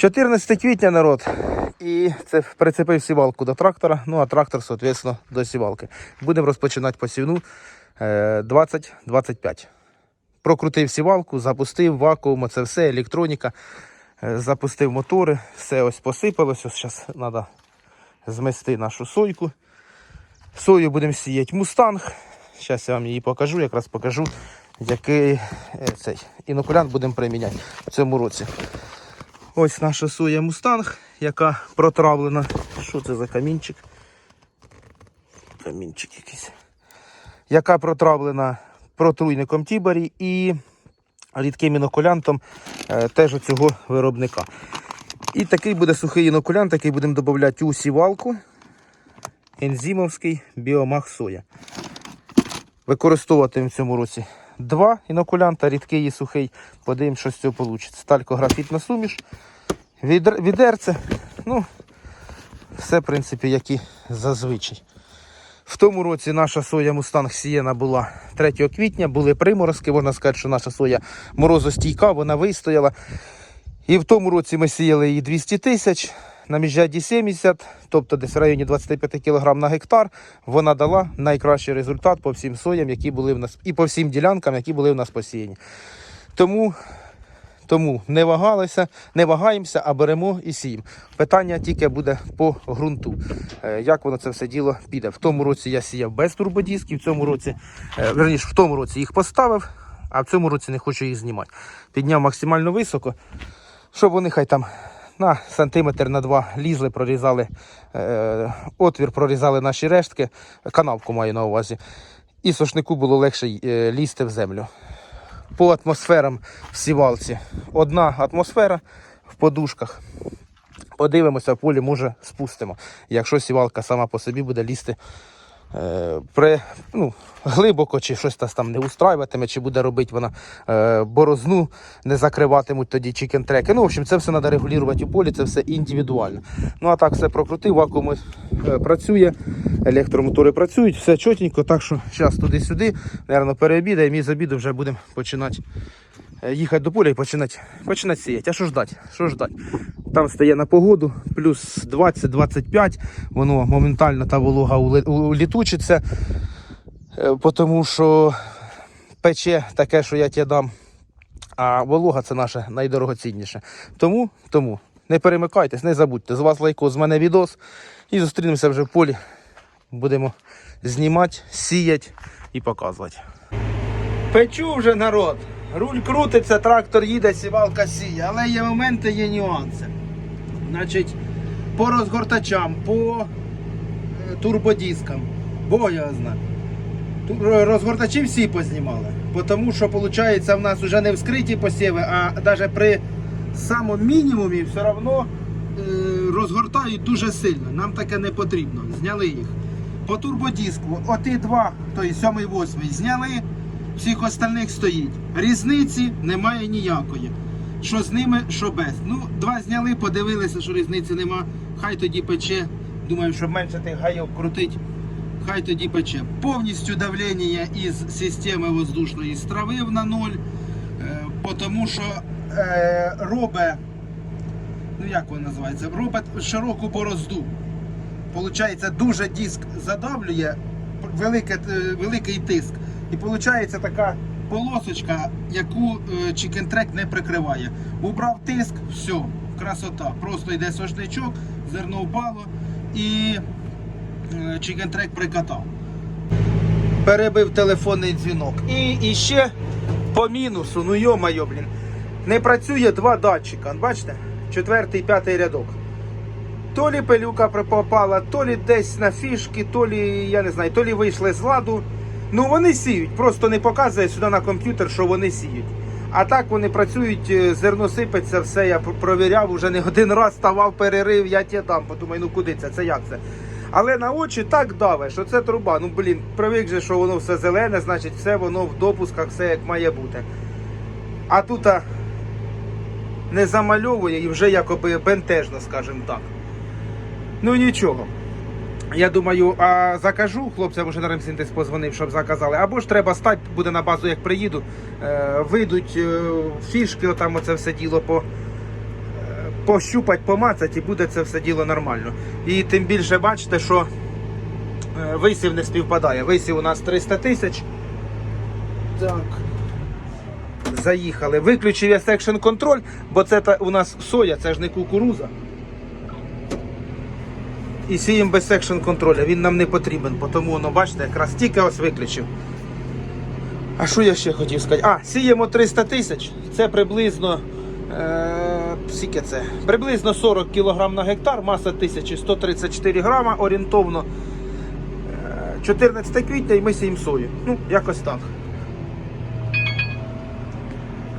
14 квітня народ. І це прицепив сівалку до трактора, ну а трактор, соответственно, до сівалки. Будемо розпочинати посівну е, 20-25. Прокрутив сівалку, запустив вакуум, це все, електроніка, е, запустив мотори, все ось посипалось. Ось зараз треба змести нашу сойку. Сою будемо сіяти мустанг. Зараз я вам її покажу, якраз покажу, який е, цей інокулянт будемо приміняти в цьому році. Ось наша соя мустанг, яка протравлена. Що це за камінчик? Камінчик якийсь. Яка протравлена протруйником Тібарі і рідким інокулянтом е, теж цього виробника. І такий буде сухий інокулянт, який будемо додавати у сівалку. Ензимовський біомах соя. Використовувати в цьому році два інокулянта, рідкий і сухий. Подивимось, що з цього вийде. Талькографітна суміш, відер- відерце. Ну, все, в принципі, як і зазвичай. В тому році наша соя Мустанг сіяна була 3 квітня, були приморозки. Можна сказати, що наша соя морозостійка, вона вистояла. І в тому році ми сіяли її 200 тисяч, на міжряді 70, тобто десь в районі 25 кг на гектар. Вона дала найкращий результат по всім соям, які були в нас, і по всім ділянкам, які були в нас посіяні. Тому, тому не вагалися, не вагаємося, а беремо і сіємо. Питання тільки буде по ґрунту. Е, Як воно це все діло піде. В тому році я сіяв без турбодисків, в цьому році, е, верніше, в тому році їх поставив, а в цьому році не хочу їх знімати. Підняв максимально високо, щоб вони хай там на сантиметр на два лізли, прорізали е, отвір, прорізали наші рештки, канавку маю на увазі. І сошнику було легше е, лізти в землю. По атмосферам в сівалці. Одна атмосфера в подушках. Подивимося, в полі може спустимо. Якщо сівалка сама по собі буде лізти при, ну, глибоко, чи щось там не устраюватиме, чи буде робити вона е, борозну, не закриватимуть тоді чікентреки. Ну, в общем, це все треба регулювати у полі, це все індивідуально. Ну а так все прокрутив, вакуум е, працює, електромотори працюють, все чотенько, так що зараз туди-сюди, наверное, переобідаємо і з обіду вже будемо починати е, їхати до поля і починати, починати сіяти. А що ждати? Що ждати? Там стає на погоду, плюс 20-25, воно моментально та волога улітучиться, е, тому що пече таке, що я тебе дам. А волога це наше найдорогоцінніше. Тому, тому не перемикайтесь, не забудьте. З вас лайко, з мене відос. І зустрінемося вже в полі. Будемо знімати, сіяти і показувати. Печу вже народ. Руль крутиться, трактор їде, сівалка сіє. Але є моменти, є нюанси. Значить, по розгортачам, по е, турбодискам, бо я знаю. Ту- ро- Розгортачі всі познімали. Тому що виходить, в нас вже не вскриті посіви, а навіть при самому мінімумі все одно е, розгортають дуже сильно. Нам таке не потрібно. Зняли їх. По турбодиску, оті два, сьомий, восьмий, зняли, всіх остальних стоїть. Різниці немає ніякої. Що з ними, що без. Ну, два зняли, подивилися, що різниці нема. Хай тоді пече. Думаю, щоб менше тих гаїв крутить. Хай тоді пече. Повністю давлення із системи воздушної стравив на ноль. Е, тому що е, робить, ну як воно називається, робить широку борозду. Получається, дуже диск задавлює, велике, е, великий тиск. І виходить така полосочка, яку чікентрек не прикриває. Убрав тиск, все, красота. Просто йде сошничок, зерно впало і чікентрек прикатав. Перебив телефонний дзвінок. І, і ще по мінусу, ну йо-майо, блін. Не працює два датчика. Бачите? Четвертий, п'ятий рядок. То лі пилюка попала, то лі десь на фішки, то лі, я не знаю, то лі вийшли з ладу. Ну вони сіють, просто не показує сюди на комп'ютер, що вони сіють. А так вони працюють, е, зерно сипеться, все я провіряв, уже не один раз ставав перерив, я тебе дам, подумаю, ну куди це, це як це. Але на очі так даве, що це труба. Ну блін, привик же, що воно все зелене, значить все воно в допусках, все як має бути. А тут а, не замальовує і вже якоби бентежно, скажімо так. Ну нічого. Я думаю, а закажу, хлопцям вже на ремсінтес позвонив, щоб заказали. Або ж треба стати, буде на базу, як приїду. Е, вийдуть е, фішки, отам оце все діло по, е, пощупати, помацати і буде це все діло нормально. І тим більше бачите, що висів не співпадає. Висів у нас 300 тисяч. Так. Заїхали. Виключив я секшн контроль, бо це та, у нас соя, це ж не кукуруза. І сіємо без секшн контроля, він нам не потрібен, тому воно, бачите, якраз тільки ось виключив. А що я ще хотів сказати? А, сіємо 300 тисяч. Це приблизно. Е, скільки це? Приблизно 40 кг на гектар, маса 1134 грама, орієнтовно. Е, 14 квітня і ми сіємо сою. Ну, якось так.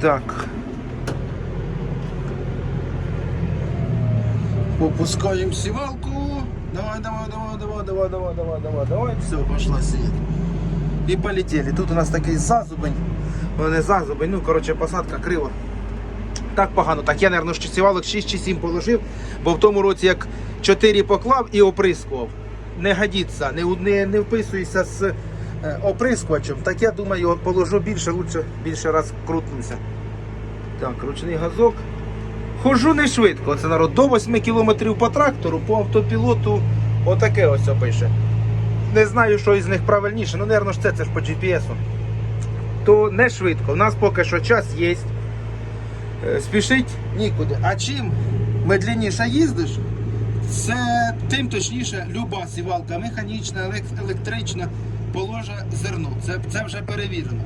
Так. Попускаємо сівалку. Давай, давай, давай, давай, давай, давай, давай, давай, давай. Все, пошла сіяти. І полетіли. Тут у нас такий зазубень. Ну, не зазубень, ну, коротше, посадка крива. Так погано. Так я, мабуть, сівалок 6 чи 7 положив, бо в тому році як 4 поклав і оприскував. Не годиться, не, не, не вписується з е, оприскувачем. Так я думаю, положу більше, лучше більше раз крутнуся. Так, ручний газок. Хожу не швидко. Це народ до 8 км по трактору, по автопілоту отаке ось пише. Не знаю, що із них правильніше, ну, мабуть, це, це ж по GPS. То не швидко. У нас поки що час є. Е, Спішить нікуди. А чим медленніше їздиш, це тим точніше люба сівалка, механічна, електрична, положе зерно. Це, це вже перевірено.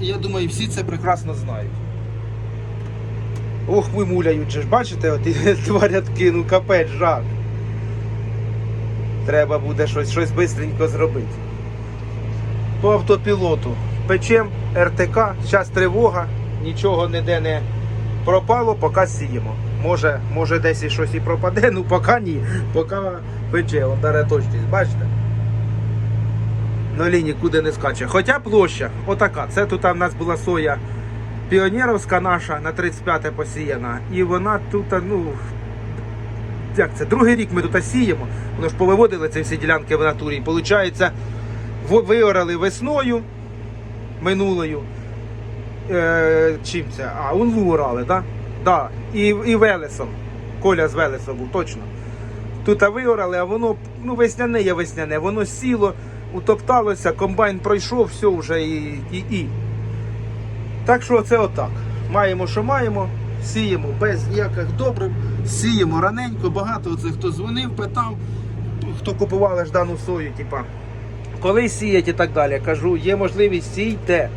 Я думаю, всі це прекрасно знають. Ох, вимуляють же ж, бачите, от і два ну капець, жах. Треба буде щось, щось бистренько зробити. По автопілоту. Печем РТК, зараз тривога, нічого ніде не пропало, поки сіємо. Може, може десь і щось і пропаде, ну поки ні, поки пече, он даре точність, бачите? Нолі нікуди не скаче. Хоча площа, отака. Це тут у нас була соя піонерівська наша на 35 посіяна. І вона тут, ну, як це, другий рік ми тут сіємо. Воно ж повиводили ці всі ділянки в натурі. І виходить, виорали весною минулою. Е, чим це? А, унву орали? Да? Да. І, і Велесом. Коля з Велесом був, точно. Тут виорали, а воно ну, весняне є весняне, воно сіло, утопталося, комбайн пройшов, все вже і. і, і. Так що це отак. Маємо, що маємо, сіємо без ніяких добрив, сіємо раненько, багато оце хто дзвонив, питав, хто купували ж дану сою, типа, коли сіять і так далі. Кажу, є можливість сійте.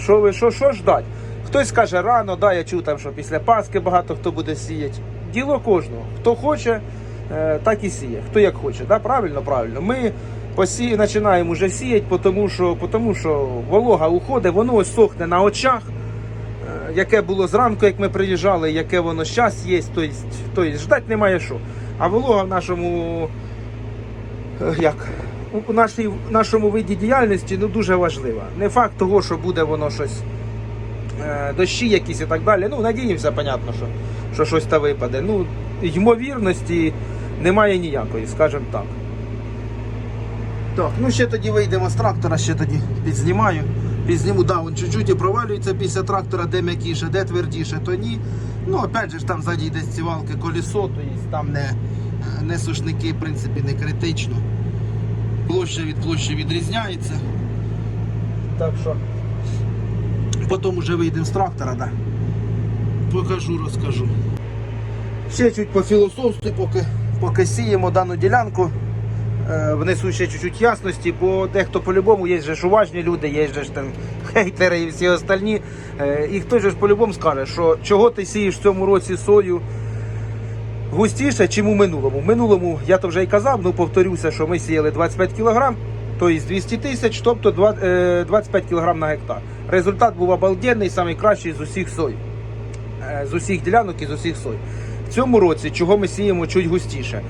Що ви, що, що ждать? Хтось каже рано, да, я чув там, що після Пасхи багато хто буде сіяти. Діло кожного. Хто хоче, е, так і сіє. Хто як хоче. Да? Правильно, правильно. Ми посі... починаємо вже сіяти, тому що, тому що волога уходить, воно ось сохне на очах. Е, Яке було зранку, як ми приїжджали, яке воно зараз є, тобто, тобто ждати немає що. А волога в нашому е, як, у- нашій, нашому виді діяльності ну, дуже важлива. Не факт того, що буде воно щось, е, дощі якісь і так далі. Ну, надіємося, понятно, що, що щось та випаде. Ну, ймовірності немає ніякої, скажімо так. Так, ну ще тоді вийдемо з трактора, ще тоді підзнімаю. Підзніму, да, він чуть-чуть провалюється після трактора, де м'якіше, де твердіше, то ні. Ну, опять же там ззаді йде з цівалки колесо, то є, там не, не сушники, в принципі, не критично. Площа від площі відрізняється. Так що потім вже вийдемо з трактора, да. покажу, розкажу. Ще чуть по поки, поки сіємо дану ділянку. Е, внесу ще чуть-чуть ясності, бо дехто по-любому є ж уважні люди, є ж там хейтери і всі остальні. Е, І хтось же по-любому скаже, що чого ти сієш в цьому році сою густіше, чим у минулому. В минулому, я то вже й казав, ну повторюся, що ми сіяли 25 кг, тобто 200 тисяч, тобто е, 25 кг на гектар. Результат був обалденний, найкращий з усіх сой. Е, З усіх ділянок і з усіх сой. В цьому році, чого ми сіємо чуть густіше.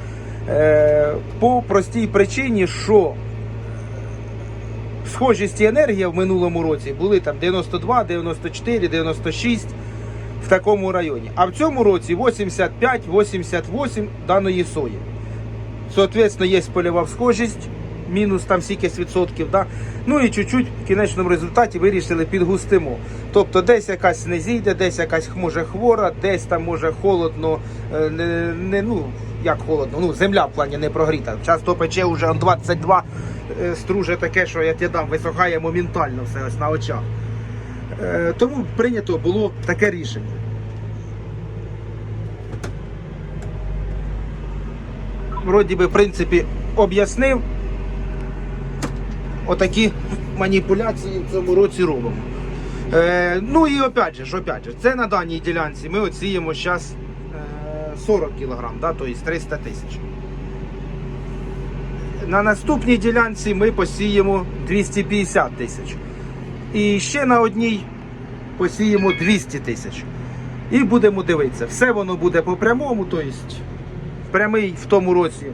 Е, По простій причині, що схожість і енергія в минулому році були там 92, 94, 96 в такому районі. А в цьому році 85-88 даної сої. Соответственно, є польова схожість мінус там стількись відсотків. Да? Ну і чуть-чуть в кінечному результаті вирішили підгустимо. Тобто десь якась не зійде, десь якась може хвора, десь там може холодно, е, не, не ну як холодно, ну земля в плані не прогріта. Часто пече вже 22 е, струже таке, що я тебе дам, висохає моментально все ось на очах. Е, Тому прийнято було таке рішення. Вроді би, в принципі, об'яснив. Отакі маніпуляції в цьому році робимо. Е, ну і опять же, ж, опять же, це на даній ділянці ми оціємо зараз 40 кг, да, тобто 300 тисяч. На наступній ділянці ми посіємо 250 тисяч. І ще на одній посіємо 200 тисяч. І будемо дивитися. Все воно буде по прямому, тобто прямий в тому році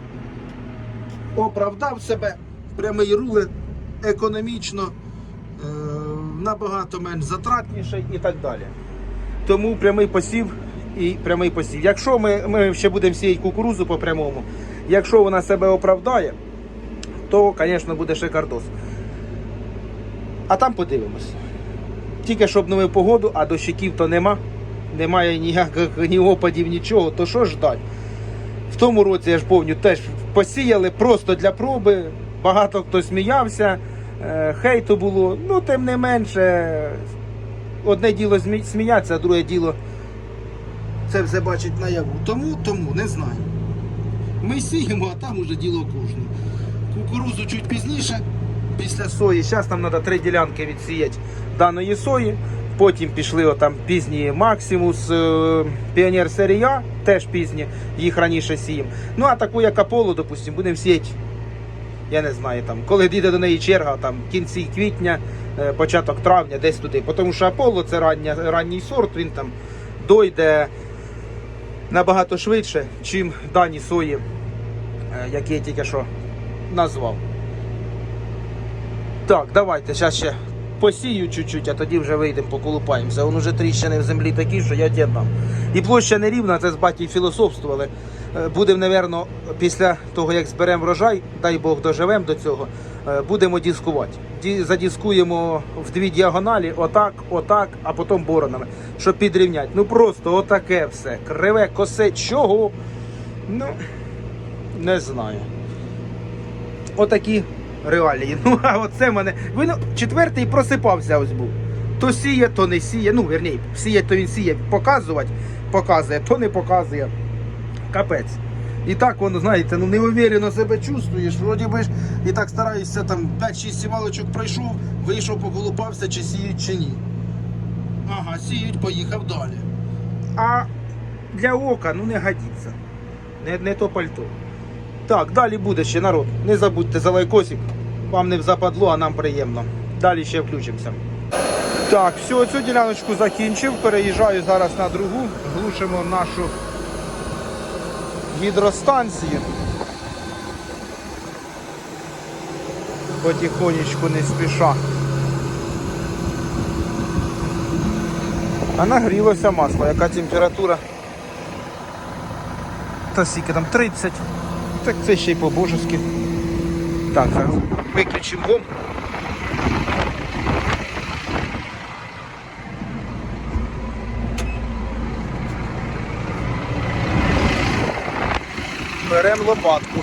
оправдав себе, прямий руле економічно, е, набагато менш затратніший і так далі. Тому прямий посів і прямий посів. Якщо ми, ми ще будемо сіяти кукурузу по прямому, якщо вона себе оправдає, то, звісно, буде шикардос. А там подивимось. Тільки щоб нову погоду, а дощиків то нема. Немає ніяких ні опадів, нічого, то що ждать? В тому році, я ж пам'ятаю, теж посіяли просто для проби. Багато хто сміявся, е, хейту було. Ну, тим не менше, одне діло сміятися, а друге діло це все бачить наяву. Тому, тому не знаю. Ми сіємо, а там уже діло кожне. Кукурузу чуть пізніше, після сої. Зараз нам треба три ділянки відсіяти даної сої. Потім пішли отам пізні Максимус, е, Піонер серія, теж пізні, їх раніше сіємо. Ну а таку як Аполло, допустимо, будемо сіяти. Я не знаю, там, коли дійде до неї черга, там кінці квітня, е, початок травня, десь туди. Тому що Аполло це ранній сорт, він там дойде набагато швидше, чим дані сої, е, які я тільки що назвав. Так, давайте, зараз ще посію чуть-чуть, а тоді вже вийдемо, поколупаємося. Вон уже тріщини в землі такі, що я дідам. І площа не рівна, це з батьків філософствували. Е, Будемо, напевно, після того, як зберемо врожай, дай Бог доживемо до цього, будемо дискувати. Задіскуємо в дві діагоналі, отак, отак, а потім боронами, щоб підрівняти. Ну просто отаке все. Криве, косе, чого? Ну, не знаю. Отакі реалії. Ну, а оце мене. Він четвертий просипався ось був. То сіє, то не сіє. Ну, верні, сіє, то він сіє. Показувати, показує, то не показує. Капець. І так воно, знаєте, ну неуверенно себе чувствуєш. Вроді би ж і так стараєшся там 5-6 сівалочок пройшов, вийшов, поколупався, чи сіють, чи ні. Ага, сіють, поїхав далі. А для ока ну не годиться. Не, не то пальто. Так, далі буде ще народ. Не забудьте за лайкосик. Вам не западло, а нам приємно. Далі ще включимося. Так, все, цю діляночку закінчив. Переїжджаю зараз на другу. Глушимо нашу гідростанцію. Потихонечку не спіша. А нагрілося масло. Яка температура? Та скільки там 30. Так це ще й по-божески. Так, зараз виключимо Беремо лопатку.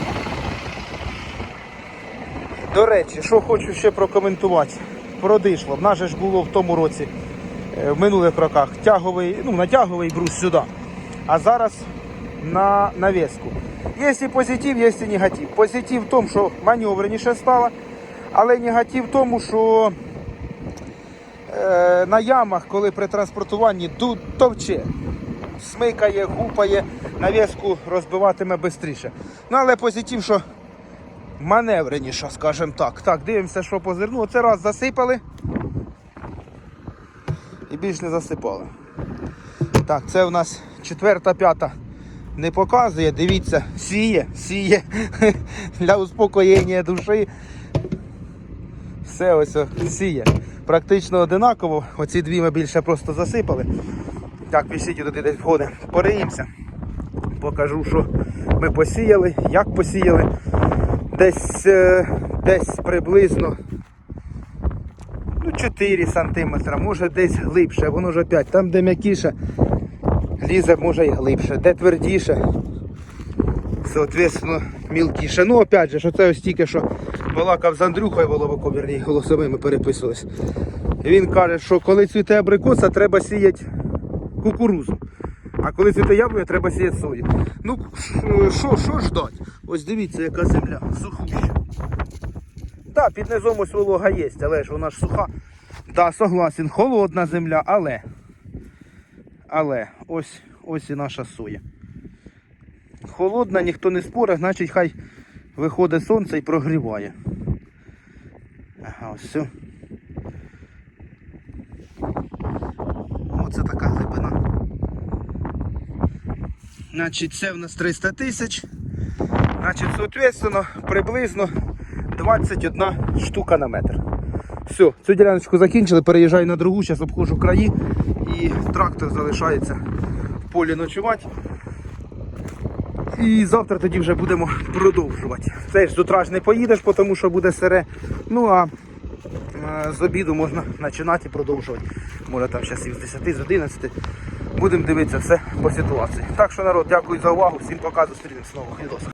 До речі, що хочу ще прокоментувати. Продишло. В нас же ж було в тому році, е, в минулих роках, тяговий, ну, натяговий брус сюди. А зараз на навіску. Є і позитив, є і негатив. Позитив в тому, що маневреніше стало, але негатив в тому, що е, на ямах, коли при транспортуванні товче, смикає, гупає, навіску розбиватиме швидше. Ну, але позитив, що маневреніше, скажімо так. Так, дивимося, що по зерну. Оце раз засипали і більш не засипали. Так, це у нас четверта, п'ята не показує. Дивіться, сіє, сіє для успокоєння душі. Все ось сіє. Практично одинаково. Оці дві ми більше просто засипали. Так, пішіть туди десь входи. Пориємося. Покажу, що ми посіяли, як посіяли. десь, е, десь приблизно ну, 4 см, може десь глибше, воно ж опять, там де м'якіше, лізе може і глибше, де твердіше, соответственно, мілкіше. Ну, опять же, що це ось тільки що балакав з Андрюхою Воловиком, вірні, голосовими переписувались. Він каже, що коли цвіте абрикоса, треба сіяти кукурузу. А коли цвіте яблуня, треба сіяти сою. Ну, що, що ждать? Ось дивіться, яка земля, сухуща. Так, під низом ось волога є, але ж вона ж суха. Так, согласен, холодна земля, але. Але ось, ось і наша соя. Холодна, ніхто не спорить, значить хай виходить сонце і прогріває. Ага, ось все. Оце така глибина. Значить, це в нас 300 тисяч. Значить, соответственно, приблизно 21 штука на метр. Все, цю діляночку закінчили, переїжджаю на другу, зараз обходжу краї і трактор залишається в полі ночувати. І завтра тоді вже будемо продовжувати. Це ж з утра ж не поїдеш, тому що буде сире. Ну а е, з обіду можна починати продовжувати. Може там зараз і з 10, з 11. Будемо дивитися все по ситуації. Так що народ, дякую за увагу. Всім пока, зустрінемось нових Відос.